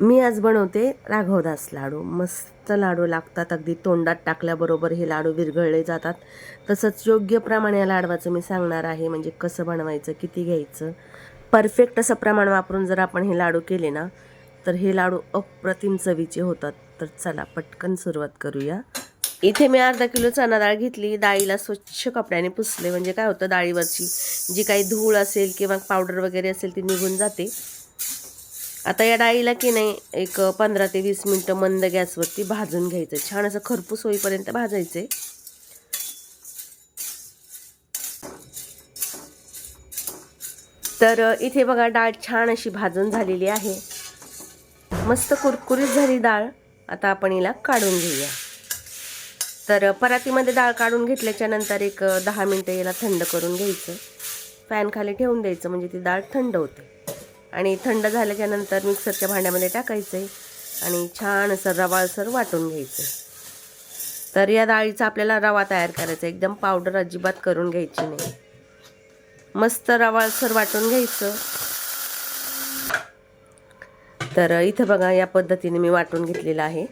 मी आज बनवते राघवदास लाडू. मस्त लाडू लागतात अगदी. तोंडात टाकल्याबरोबर हे लाडू विरघळले जातात. तसंच योग्य प्रमाणे या लाडवाचं मी सांगणार आहे म्हणजे कसं बनवायचं किती घ्यायचं. परफेक्ट असं प्रमाण वापरून जर आपण हे लाडू केले ना तर हे लाडू अप्रतिम चवीचे होतात. तर चला पटकन सुरुवात करूया. इथे मी अर्धा किलो चणा डाळ घेतली. डाळीला स्वच्छ कपड्याने पुसले. म्हणजे काय होतं डाळीवरची जी काही धूळ असेल किंवा पावडर वगैरे असेल ती निघून जाते. आता या डाळीला की नाही एक पंधरा ते वीस मिनटं मंद गॅसवरती भाजून घ्यायचं. छान असं खरपूस होईपर्यंत भाजायचे. तर इथे बघा डाळ छान अशी भाजून झालेली आहे. मस्त कुरकुरीत झाली डाळ. आता आपण हिला काढून घेऊया. तर परातीमध्ये डाळ काढून घेतल्याच्या नंतर एक दहा मिनटं याला थंड करून घ्यायचं. फॅनखाली ठेवून द्यायचं म्हणजे ती डाळ थंड होते. आणि थंड झाल्याच्यानंतर मिक्सरच्या भांड्यामध्ये टाकायचं आहे आणि छान असं रवाळसर वाटून घ्यायचं. तर या डाळीचा आपल्याला रवा तयार करायचा. एकदम पावडर अजिबात करून घ्यायची नाही. मस्त रवाळसर वाटून घ्यायचं. तर इथं बघा या पद्धतीने मी वाटून घेतलेलं आहे.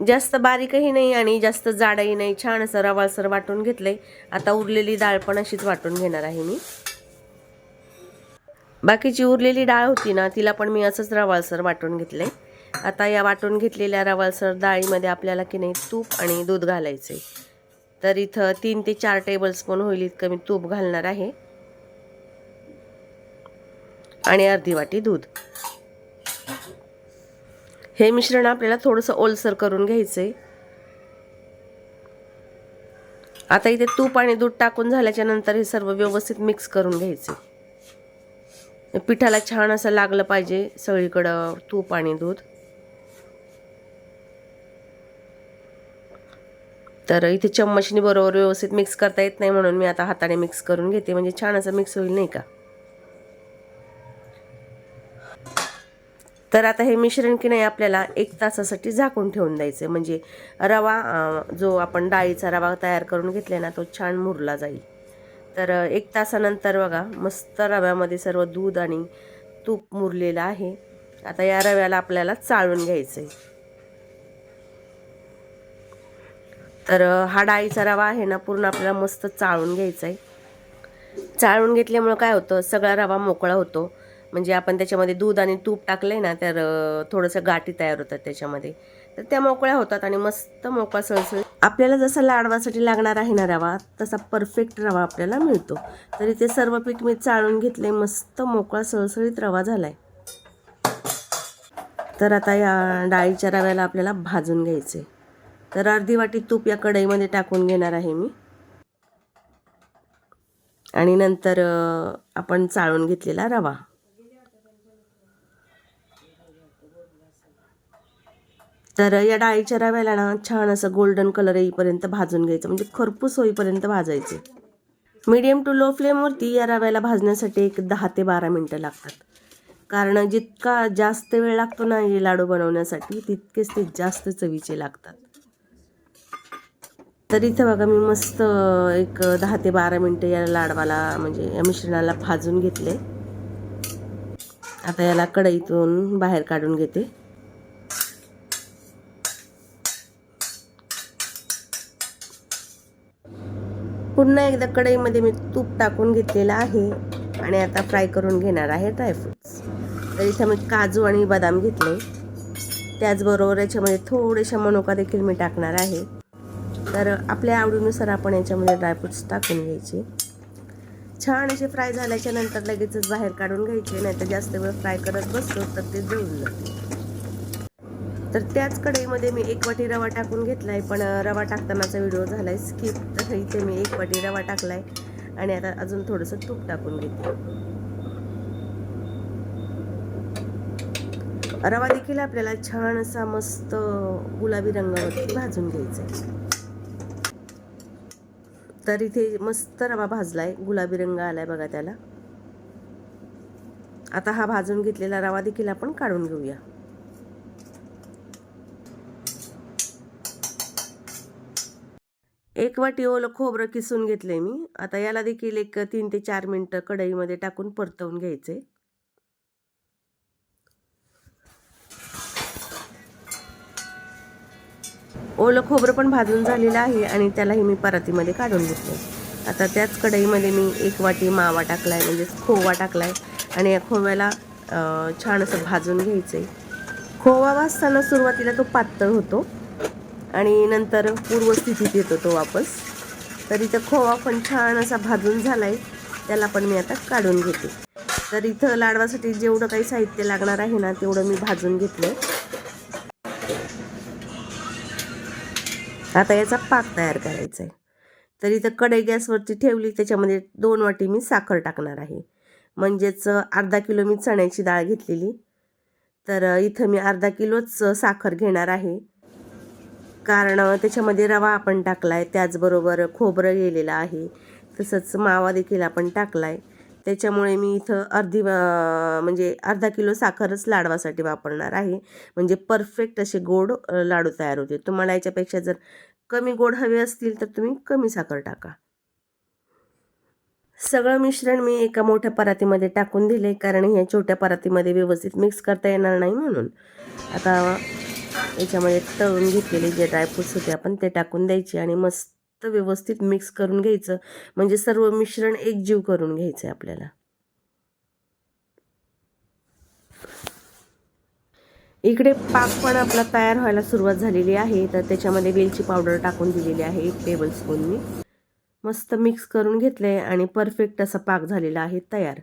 जास्त बारीकही नाही आणि जास्त जाडही नाही. छान असं रवाळसर वाटून घेतलंय. आता उरलेली डाळ पण अशीच वाटून घेणार आहे मी. बाकीची उरलेली डाळ होती ना तिला पण मी असंच रवाळसर वाटून घेतलंय. आता या वाटून घेतलेल्या रवाळसर डाळीमध्ये आपल्याला की नाही तूप आणि दूध घालायचं आहे तर इथं तीन ते चार टेबलस्पून होईल इतकं मी तूप घालणार आहे. आणि अर्धी वाटी दूध. हे मिश्रण आपल्याला थोडंसं ओलसर करून घ्यायचं आहे आता इथे तूप आणि दूध टाकून झाल्याच्यानंतर हे सर्व व्यवस्थित मिक्स करून घ्यायचे पिठाला छान असं लागलं पाहिजे सगळीकडं तूप आणि दूध. तर इथे चम्मचनी बरोबर व्यवस्थित मिक्स करता येत नाही म्हणून मी आता हाताने मिक्स करून घेते म्हणजे छान असं मिक्स होईल नाही का? तर आता हे मिश्रण की नाही आपल्याला एक तासासाठी झाकून ठेवून द्यायचं आहे म्हणजे रवा जो आपण डाळीचा रवा तयार करून घेतला ना तो छान मुरला जाईल. तर एक तासानंतर बघा मस्त रव्यामध्ये सर्व दूध आणि तूप मुरलेलं आहे. आता या रव्याला आपल्याला चाळून घ्यायचं आहे तर हा डाळीचा रवा आहे ना पूर्ण आपल्याला मस्त चाळून घ्यायचा आहे चाळून घेतल्यामुळं काय होतं सगळा रवा मोकळा होतो. म्हणजे आपण त्याच्यामध्ये दूध आणि तूप टाकलं आहे ना तर थोडंसं गाठी तयार होतात त्याच्यामध्ये. तर त्या मोकळ्या होतात आणि मस्त मोकळा सळसळ आपल्याला जसा लाडवासाठी लागणार आहे ना रवा तसा परफेक्ट रवा आपल्याला मिळतो. तरी ते सर्व पीठ मी चाळून घेतले मस्त मोकळा सळसळीत रवा झालाय. तर आता या डाळीच्या रव्याला आपल्याला भाजून घ्यायचे तर अर्धी वाटी तूप या कढईमध्ये टाकून घेणार आहे मी. आणि नंतर आपण चाळून घेतलेला रवा. तर या डाळीच्या रव्याला ना छान असं गोल्डन कलर येईपर्यंत भाजून घ्यायचं. म्हणजे खरपूस होईपर्यंत भाजायचे. मीडियम टू लो फ्लेमवरती या रव्याला भाजण्यासाठी एक दहा ते बारा मिनटं लागतात. कारण जितका जास्त वेळ लागतो ना हे लाडू बनवण्यासाठी तितकेच ते जास्त चवीचे लागतात. तर इथं बघा मी मस्त एक दहा ते बारा मिनटं या लाडवाला म्हणजे या मिश्रणाला भाजून घेतले. आता याला कढईतून बाहेर काढून घेते. पुन्हा एकदा कढईमध्ये मी तूप टाकून घेतलेलं आहे आणि आता फ्राय करून घेणार आहे ड्रायफ्रुट्स तर इथं मी काजू आणि बदाम घेतले. त्याचबरोबर याच्यामध्ये थोडेशा मनोका देखील मी टाकणार आहे. तर आपल्या आवडीनुसार आपण याच्यामध्ये ड्रायफ्रुट्स टाकून घ्यायचे. छान असे फ्राय झाल्याच्यानंतर लगेचच बाहेर काढून घ्यायचे नाही तर जास्त वेळ फ्राय करत बसतो तर ते जळून जाते. तर त्याच कढईमध्ये मी एक वाटी रवा टाकून घेतला आहे पण रवा टाकतानाचा व्हिडिओ झाला आहे स्किप तर इथे मी एक वाटी रवा टाकला आहे आणि आता अजून थोडंसं तूप टाकून घेते. रवा देखील आपल्याला छान असा मस्त गुलाबी रंगावरती भाजून घ्यायचा आहे तर इथे मस्त रवा भाजलाय गुलाबी रंग आलाय बघा त्याला. आता हा भाजून घेतलेला रवा देखील आपण काढून घेऊया. एक वाटी ओलं खोबरं किसून घेतलंय मी. आता याला देखील एक तीन ते चार मिनटं कढईमध्ये टाकून परतवून घ्यायचे ओलं खोबरं पण भाजून झालेलं आहे आणि त्यालाही मी परातीमध्ये काढून घेतलं आता त्याच कढईमध्ये मी एक वाटी मावा टाकलाय म्हणजेच खोवा टाकलाय आणि या खोव्याला छान असं भाजून घ्यायचं आहे खोवा वाजताना सुरुवातीला तो पातळ होतो. आणि नंतर पूर्वस्थितीत येतो तो वापस. तर इथं खोवा पण छान असा भाजून झाला आहे त्याला पण मी आता काढून घेते. तर इथं लाडवासाठी जेवढं काही साहित्य लागणार आहे ना तेवढं मी भाजून घेतलं आता याचा पाक तयार करायचा आहे तर इथं कढई गॅसवरती ठेवली त्याच्यामध्ये दोन वाटी मी साखर टाकणार आहे. म्हणजेच अर्धा किलो मी चण्याची डाळ घेतलेली. तर इथं मी अर्धा किलोच साखर घेणार आहे. कारण त्याच्यामध्ये रवा आपण टाकला आहे त्याचबरोबर खोबरं गेलेलं आहे. तसंच मावा देखील आपण टाकला आहे त्याच्यामुळे मी इथं अर्धी म्हणजे अर्धा किलो साखरच लाडवासाठी वापरणार आहे. म्हणजे परफेक्ट असे गोड लाडू तयार होते तुम्हाला याच्यापेक्षा जर कमी गोड हवे असतील तर तुम्ही कमी साखर टाका. सगळं मिश्रण मी एका मोठ्या परातीमध्ये टाकून दिले कारण ह्या छोट्या परातीमध्ये व्यवस्थित मिक्स करता येणार नाही म्हणून. आता याच्यामध्ये तळून घेतलेले जे ड्रायफ्रुट्स होते आपण ते टाकून द्यायचे आणि मस्त व्यवस्थित मिक्स करून घ्यायचं. म्हणजे सर्व मिश्रण एकजीव करून घ्यायचं आहे आपल्याला. इकडे पाक पण आपला तयार व्हायला सुरुवात झालेली आहे. तर त्याच्यामध्ये वेलची पावडर टाकून दिलेली आहे एक टेबल स्पून मी मस्त मिक्स करून घेतलं आहे आणि परफेक्ट असा पाक झालेला आहे तयार.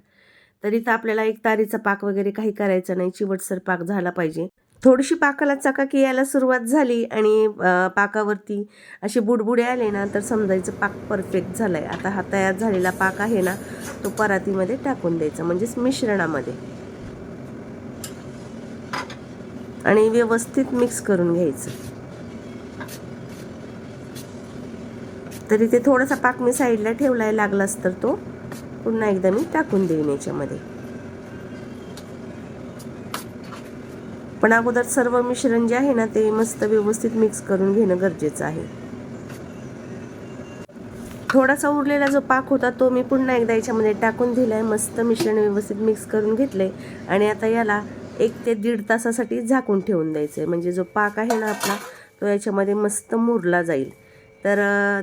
तर इथं आपल्याला एक तारीचा पाक वगैरे काही करायचं नाही. चिवटसर पाक झाला पाहिजे. थोडीशी पाकाला चकाकी यायला सुरुवात झाली आणि पाकावरती असे बुडबुडे आले ना तर समजायचं पाक परफेक्ट झाला आहे आता हा तयार झालेला पाक आहे ना तो परातीमध्ये टाकून द्यायचा म्हणजेच मिश्रणामध्ये. आणि व्यवस्थित मिक्स करून घ्यायचं. तर इथे थोडासा पाक मी साईडला ठेवलाय लागलाच तर तो पुन्हा एकदा मी टाकून देईन याच्यामध्ये. पण अगोदर सर्व मिश्रण जे आहे ना ते मस्त व्यवस्थित मिक्स करून घेणं गरजेचं आहे. थोडासा उरलेला जो पाक होता तो मी पुन्हा एकदा याच्यामध्ये टाकून दिलाय. मस्त मिश्रण व्यवस्थित मिक्स करून घेतलंय. आणि आता याला एक ते दीड तासासाठी झाकून ठेवून द्यायचं आहे म्हणजे जो पाक आहे ना आपला तो याच्यामध्ये मस्त मुरला जाईल. तर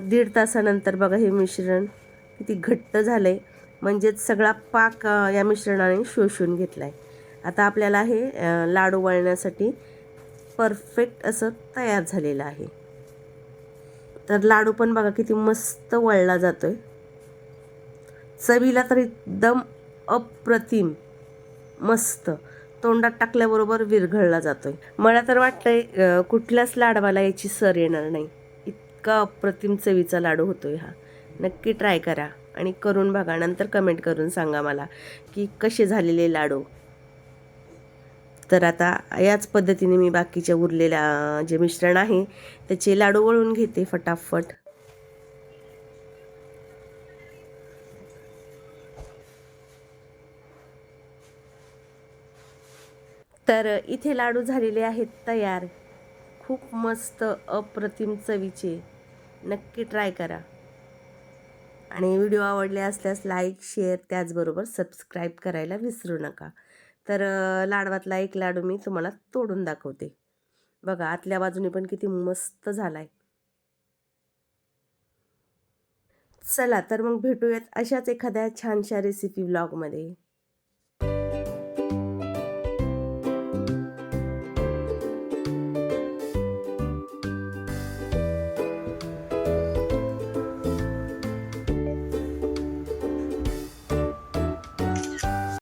दीड तासानंतर बघा हे मिश्रण किती घट्ट झालं आहे म्हणजेच सगळा पाक या मिश्रणाने शोषून घेतला आहे आता आपल्याला हे लाडू वळण्यासाठी परफेक्ट असं तयार झालेलं आहे. तर लाडू पण बघा किती मस्त वळला जातो आहे चवीला तर एकदम अप्रतिम मस्त. तोंडात टाकल्याबरोबर विरघळला जातो आहे मला तर वाटतंय कुठल्याच लाडवाला याची सर येणार नाही. इतका अप्रतिम चवीचा लाडू होतो आहे हा. नक्की ट्राय करा आणि करून बघा. नंतर कमेंट करून सांगा मला की कसे झालेले लाडू. तर आता याच पद्धतीने मी बाकीच्या उरलेल्या जे मिश्रण आहे त्याचे लाडू वळून घेते फटाफट. तर इथे लाडू झालेले आहेत तयार. खूप मस्त अप्रतिम चवीचे. नक्की ट्राय करा. आणि व्हिडिओ आवडले असल्यास लाईक शेअर त्याचबरोबर सबस्क्राईब करायला विसरू नका. तर लाडवातला एक लाडू मी तुम्हाला तोडून दाखवते. बघा आतल्या बाजूने पण किती मस्त झालाय. चला तर मग भेटूयात अशाच एखाद्या छानशा रेसिपी ब्लॉगमध्ये